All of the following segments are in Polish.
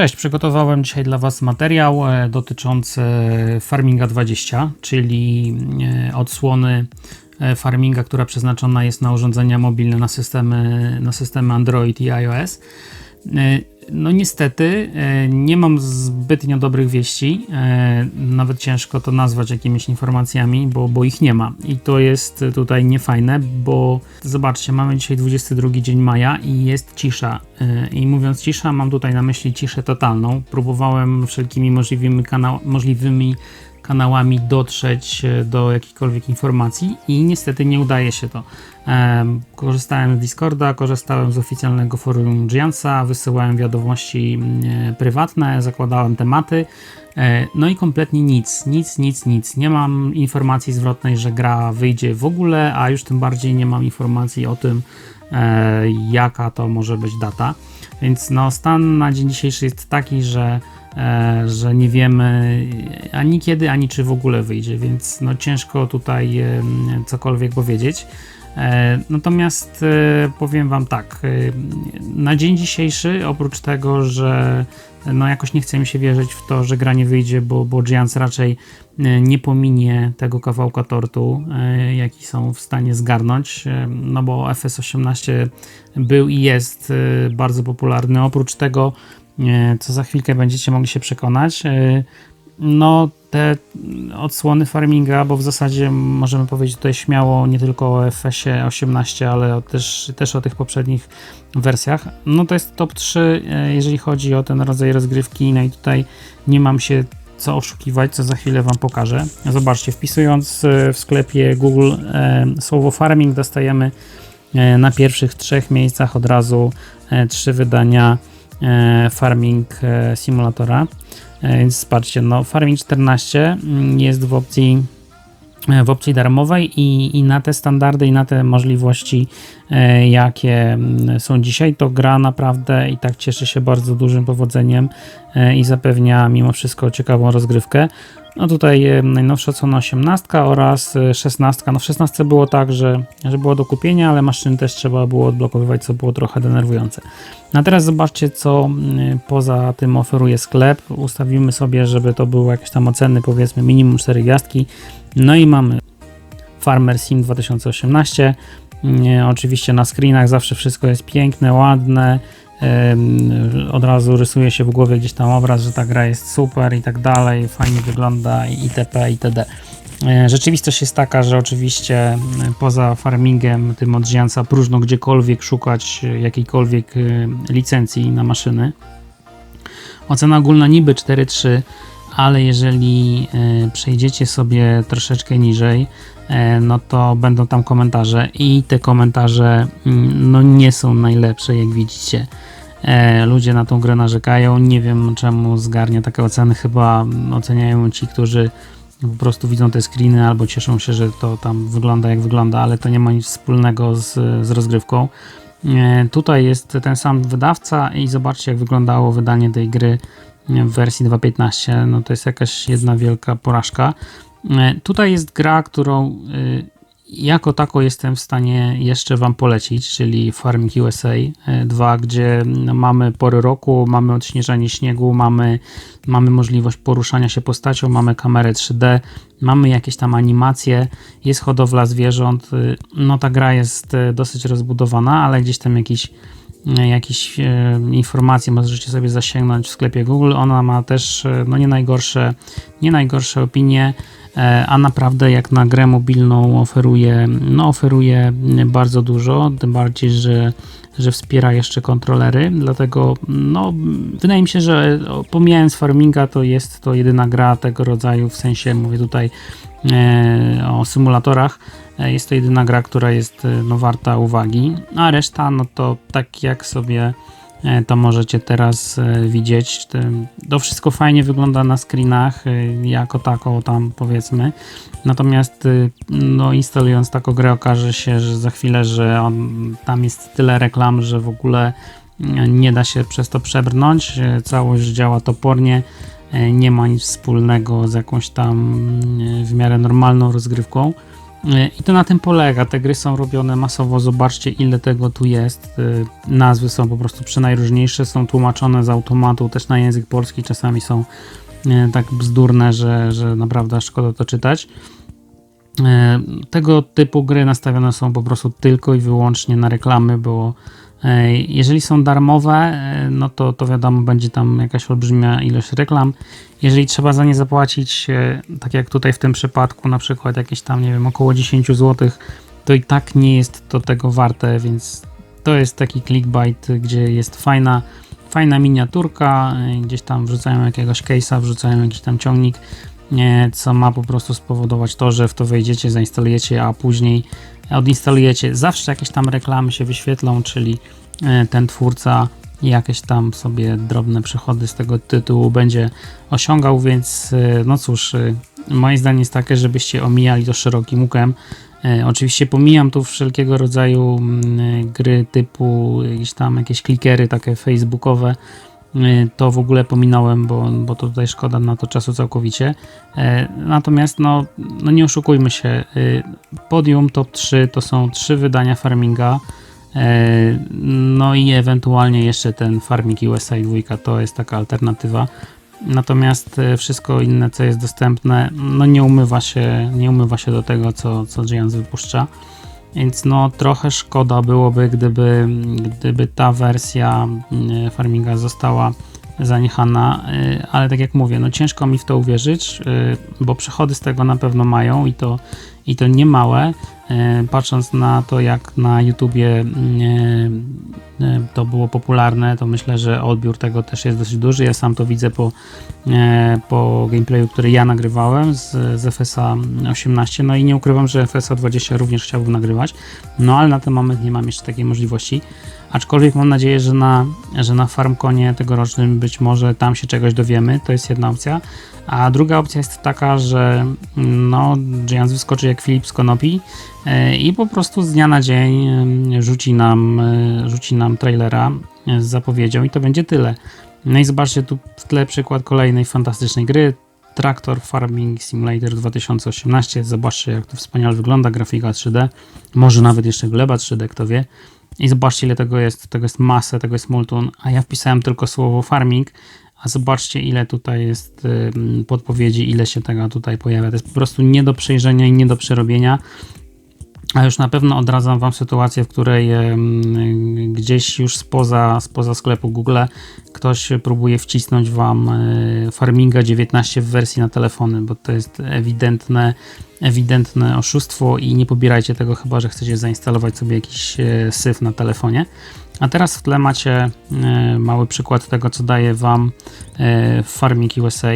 Cześć, przygotowałem dzisiaj dla Was materiał e, dotyczący Farminga 20, czyli e, odsłony e, Farminga, która przeznaczona jest na urządzenia mobilne, na systemy, na systemy Android i iOS. No niestety e, nie mam zbytnio dobrych wieści, e, nawet ciężko to nazwać jakimiś informacjami, bo, bo ich nie ma. I to jest tutaj niefajne, bo zobaczcie, mamy dzisiaj 22 dzień maja i jest cisza. E, i mówiąc cisza mam tutaj na myśli ciszę totalną. Próbowałem wszelkimi możliwymi, kanał, możliwymi kanałami dotrzeć do jakichkolwiek informacji i niestety nie udaje się to. Korzystałem z Discorda, korzystałem z oficjalnego forum Giantsa, wysyłałem wiadomości mm, prywatne, zakładałem tematy. E, no i kompletnie nic, nic, nic, nic. Nie mam informacji zwrotnej, że gra wyjdzie w ogóle, a już tym bardziej nie mam informacji o tym, e, jaka to może być data. Więc no, stan na dzień dzisiejszy jest taki, że, e, że nie wiemy ani kiedy, ani czy w ogóle wyjdzie, więc no, ciężko tutaj cokolwiek powiedzieć. E, natomiast e, powiem Wam tak, e, na dzień dzisiejszy, oprócz tego, że no jakoś nie chce mi się wierzyć w to, że gra nie wyjdzie, bo, bo Giants raczej nie pominie tego kawałka tortu, jaki są w stanie zgarnąć, no bo FS18 był i jest bardzo popularny. Oprócz tego, co za chwilkę będziecie mogli się przekonać, no te odsłony farminga, bo w zasadzie możemy powiedzieć tutaj śmiało nie tylko o FS-ie 18, ale też, też o tych poprzednich wersjach. No to jest top 3, e, jeżeli chodzi o ten rodzaj rozgrywki, no i tutaj nie mam się co oszukiwać, co za chwilę Wam pokażę. Zobaczcie, wpisując e, w sklepie Google e, słowo farming dostajemy na pierwszych trzech miejscach od razu trzy wydania farming simulatora. E, więc patrzcie, no Farming 14 mm, jest w opcji e, w opcji darmowej i, i na te standardy i na te możliwości, e, jakie mm, są dzisiaj, to gra naprawdę i tak cieszy się bardzo dużym powodzeniem e, i zapewnia mimo wszystko ciekawą rozgrywkę. No tutaj najnowsza cena 18 oraz 16. No w 16 było tak, że, że było do kupienia, ale maszyny też trzeba było odblokowywać, co było trochę denerwujące. No a teraz zobaczcie, co poza tym oferuje sklep. Ustawimy sobie, żeby to były jakieś tam oceny, powiedzmy minimum 4 gwiazdki. No i mamy Farmer Sim 2018. Oczywiście na screenach zawsze wszystko jest piękne, ładne od razu rysuje się w głowie gdzieś tam obraz, że ta gra jest super i tak dalej, fajnie wygląda itp. itd. E, rzeczywistość jest taka, że oczywiście poza farmingiem tym od próżno gdziekolwiek szukać jakiejkolwiek e, licencji na maszyny. Ocena ogólna niby 4.3, ale jeżeli e, przejdziecie sobie troszeczkę niżej, no to będą tam komentarze i te komentarze mm, no nie są najlepsze, jak widzicie. E, ludzie na tą grę narzekają. Nie wiem czemu zgarnia takie oceny. Chyba oceniają ci, którzy po prostu widzą te screeny albo cieszą się, że to tam wygląda jak wygląda, ale to nie ma nic wspólnego z, z rozgrywką. E, tutaj jest ten sam wydawca i zobaczcie jak wyglądało wydanie tej gry w wersji 2.15. No to jest jakaś jedna wielka porażka. E, tutaj jest gra, którą jako tako jestem w stanie jeszcze Wam polecić, czyli Farming USA 2, gdzie mamy pory roku, mamy odśnieżanie śniegu, mamy, mamy możliwość poruszania się postacią, mamy kamerę 3D, mamy jakieś tam animacje, jest hodowla zwierząt. No ta gra jest dosyć rozbudowana, ale gdzieś tam jakiś jakieś e, informacje możecie sobie zasięgnąć w sklepie Google. Ona ma też e, no nie najgorsze, nie najgorsze opinie. E, a naprawdę jak na grę mobilną oferuje, no oferuje bardzo dużo, tym bardziej, że, że wspiera jeszcze kontrolery, dlatego no, wydaje mi się, że pomijając farminga, to jest to jedyna gra tego rodzaju, w sensie mówię tutaj e, o symulatorach, e, jest to jedyna gra, która jest no, warta uwagi, a reszta no to tak jak sobie E, to możecie teraz e, widzieć. To wszystko fajnie wygląda na screenach, e, jako tako tam powiedzmy. Natomiast no, instalując taką grę okaże się, że za chwilę, że on, tam jest tyle reklam, że w ogóle nie da się przez to przebrnąć. Całość działa topornie. Nie ma nic wspólnego z jakąś tam w miarę normalną rozgrywką. E, I to na tym polega. Te gry są robione masowo. Zobaczcie, ile tego tu jest. E, nazwy są po prostu przynajróżniejsze, są tłumaczone z automatu też na język polski. Czasami są e, tak bzdurne, że, że naprawdę szkoda to czytać. Tego typu gry nastawione są po prostu tylko i wyłącznie na reklamy, bo jeżeli są darmowe, no to, to wiadomo, będzie tam jakaś olbrzymia ilość reklam. Jeżeli trzeba za nie zapłacić, tak jak tutaj w tym przypadku, na przykład jakieś tam, nie wiem, około 10 zł, to i tak nie jest to tego warte, więc to jest taki clickbait, gdzie jest fajna, fajna miniaturka, gdzieś tam wrzucają jakiegoś case'a, wrzucają jakiś tam ciągnik, co ma po prostu spowodować to, że w to wejdziecie, zainstalujecie, a później odinstalujecie. Zawsze jakieś tam reklamy się wyświetlą, czyli e, ten twórca jakieś tam sobie drobne przychody z tego tytułu będzie osiągał, więc e, no cóż, e, moje zdanie jest takie, żebyście omijali to szerokim łukiem. Oczywiście pomijam tu wszelkiego rodzaju mm, gry typu jakieś tam jakieś klikery takie facebookowe, to w ogóle pominąłem, bo, bo tutaj szkoda na to czasu całkowicie. Natomiast no, no nie oszukujmy się, podium top 3 to są trzy wydania farminga, no i ewentualnie jeszcze ten Farming USA 2 to jest taka alternatywa. Natomiast wszystko inne, co jest dostępne, no nie umywa się, nie umywa się do tego, co, co Giants wypuszcza. Więc no trochę szkoda byłoby, gdyby, gdyby ta wersja mm, farminga została zaniechana, y, ale tak jak mówię, no ciężko mi w to uwierzyć, y, bo przychody z tego na pewno mają i to, i to nie małe. Y, patrząc na to, jak na YouTubie to było popularne, to myślę, że odbiór tego też jest dosyć duży. Ja sam to widzę po, po gameplayu, który ja nagrywałem z, z FSA 18. No i nie ukrywam, że FSA 20 również chciałbym nagrywać, no ale na ten moment nie mam jeszcze takiej możliwości. Aczkolwiek mam nadzieję, że na, że na FarmConie tegorocznym być może tam się czegoś dowiemy. To jest jedna opcja. A druga opcja jest taka, że no, Giants wyskoczy jak Filip z Konopi e, i po prostu z dnia na dzień e, rzuci nam, e, rzuci nam trailera z zapowiedzią i to będzie tyle. No i zobaczcie tu w tle przykład kolejnej fantastycznej gry. Tractor Farming Simulator 2018. Zobaczcie, jak to wspaniale wygląda, grafika 3D. Może nawet jeszcze gleba 3D, kto wie. I zobaczcie, ile tego jest. Tego jest masę, tego jest multum, a ja wpisałem tylko słowo farming, a zobaczcie, ile tutaj jest podpowiedzi, ile się tego tutaj pojawia. To jest po prostu nie do przejrzenia i nie do przerobienia. A już na pewno odradzam Wam sytuację, w której gdzieś już spoza, spoza sklepu Google ktoś próbuje wcisnąć Wam e, Farminga 19 w wersji na telefony, bo to jest ewidentne, ewidentne oszustwo i nie pobierajcie tego, chyba że chcecie zainstalować sobie jakiś e, syf na telefonie. A teraz w tle macie e, mały przykład tego, co daje Wam Farming USA.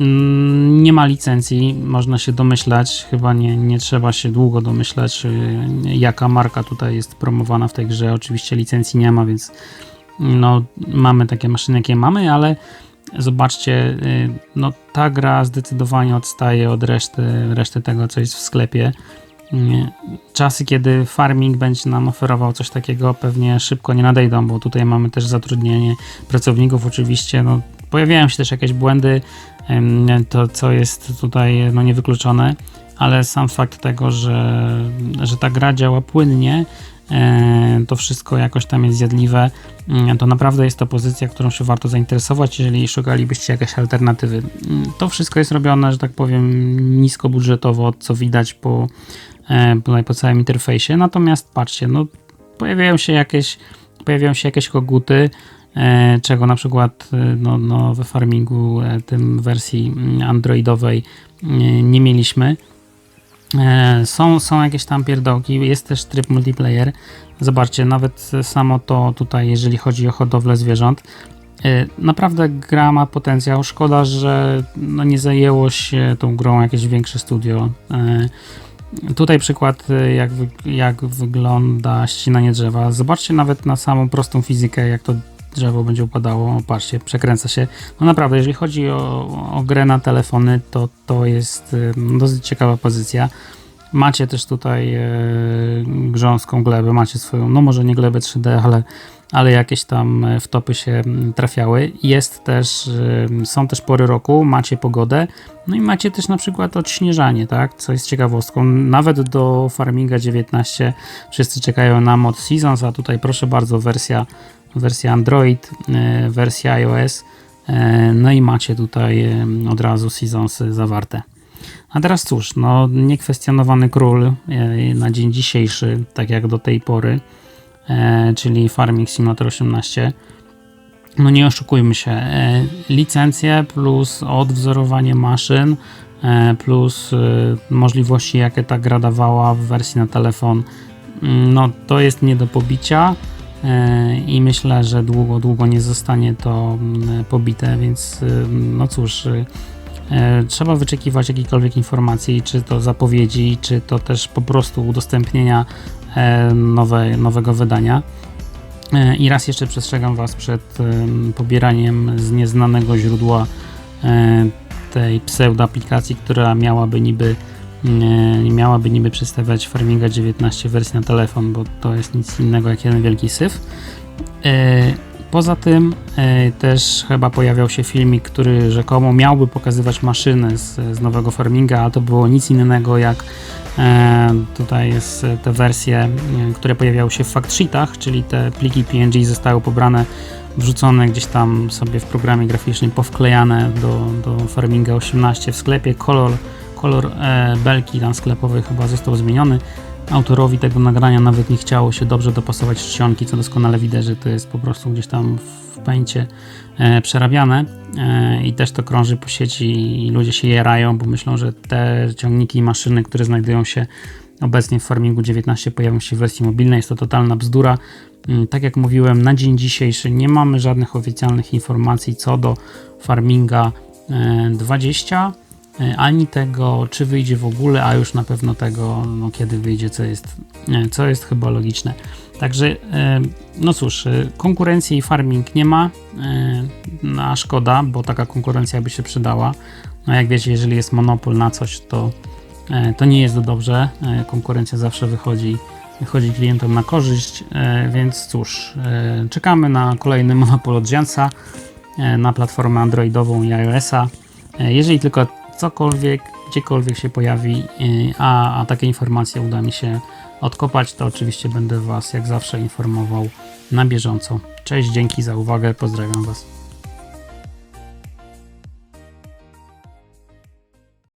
Mm, nie ma licencji, można się domyślać, chyba nie, nie trzeba się długo domyślać, y, jaka marka tutaj jest promowana w tej grze. Oczywiście licencji nie ma, więc no, mamy takie maszyny, jakie mamy, ale zobaczcie, y, no, ta gra zdecydowanie odstaje od reszty, reszty tego, co jest w sklepie. Y, czasy, kiedy farming będzie nam oferował coś takiego, pewnie szybko nie nadejdą, bo tutaj mamy też zatrudnienie pracowników, oczywiście. No, pojawiają się też jakieś błędy, to co jest tutaj no, niewykluczone, ale sam fakt tego, że, że ta gra działa płynnie, e, to wszystko jakoś tam jest zjadliwe, mm, to naprawdę jest to pozycja, którą się warto zainteresować, jeżeli szukalibyście jakieś alternatywy. Mm, to wszystko jest robione, że tak powiem, niskobudżetowo, co widać po, e, po całym interfejsie, natomiast patrzcie, no pojawiają się jakieś pojawiają się jakieś koguty, czego na przykład e, no, no, we farmingu e, tym wersji mm, androidowej nie mieliśmy. Są, są jakieś tam pierdołki, jest też tryb multiplayer. Zobaczcie, nawet samo to tutaj, jeżeli chodzi o hodowlę zwierząt, naprawdę gra ma potencjał. Szkoda, że no nie zajęło się tą grą jakieś większe studio. Tutaj przykład, jak, jak wygląda ścinanie drzewa. Zobaczcie nawet na samą prostą fizykę, jak to drzewo będzie upadało, patrzcie, przekręca się. No naprawdę, jeżeli chodzi o, o grę na telefony, to to jest dosyć ciekawa pozycja. Macie też tutaj e, grząską glebę, macie swoją, no może nie glebę 3D, ale, ale jakieś tam e, wtopy się trafiały. Jest też, e, są też pory roku, macie pogodę, no i macie też na przykład odśnieżanie, tak, co jest ciekawostką. Nawet do Farminga 19 wszyscy czekają na mod Seasons, a tutaj proszę bardzo wersja, wersja Android, e, wersja iOS, e, no i macie tutaj e, od razu Seasonsy zawarte. A teraz cóż, no niekwestionowany król na dzień dzisiejszy, tak jak do tej pory, czyli Farming Simulator 18. No nie oszukujmy się, licencje plus odwzorowanie maszyn plus możliwości jakie ta gra dawała w wersji na telefon, mm, no to jest nie do pobicia i myślę, że długo, długo nie zostanie to mm, pobite, więc e, no cóż, e, E, Trzeba wyczekiwać jakiejkolwiek informacji, czy to zapowiedzi, czy to też po prostu udostępnienia e, nowe, nowego wydania. E, I raz jeszcze przestrzegam Was przed em, pobieraniem z nieznanego źródła e, tej pseudo aplikacji, która miałaby niby nie miałaby niby przedstawiać Farminga 19 wersji na telefon, bo to jest nic innego jak jeden wielki syf. E, Poza tym e, też chyba pojawiał się filmik, który rzekomo miałby pokazywać maszyny z, z nowego Farminga, a to było nic innego jak e, tutaj jest te wersje, które pojawiały się w fact sheetach, czyli te pliki PNG zostały pobrane, wrzucone gdzieś tam sobie w programie graficznym, powklejane do, do Farminga 18 w sklepie. Kolor, kolor e, belki tam sklepowej chyba został zmieniony. Autorowi tego nagrania nawet nie chciało się dobrze dopasować czcionki, co doskonale widać, że to jest po prostu gdzieś tam w pęcie e, przerabiane e, i też to krąży po sieci i ludzie się jerają, bo myślą, że te ciągniki i maszyny, które znajdują się obecnie w Farmingu 19 pojawią się w wersji mobilnej. Jest to totalna bzdura. Mm, Tak jak mówiłem, na dzień dzisiejszy nie mamy żadnych oficjalnych informacji co do Farminga e, 20 e, ani tego, czy wyjdzie w ogóle, a już na pewno tego, no, kiedy wyjdzie, co jest, e, co jest chyba logiczne. Także, e, no cóż, e, konkurencji farming nie ma, e, a szkoda, bo taka konkurencja by się przydała. No jak wiecie, jeżeli jest monopol na coś, to, e, to nie jest dobrze. E, Konkurencja zawsze wychodzi, wychodzi klientom na korzyść, e, więc cóż, e, czekamy na kolejny monopol od Jansa e, na platformę Androidową i iOS-a. E, Jeżeli tylko cokolwiek, gdziekolwiek się pojawi, e, a, a takie informacje uda mi się odkopać, to oczywiście będę Was jak zawsze informował na bieżąco. Cześć, dzięki za uwagę, pozdrawiam Was.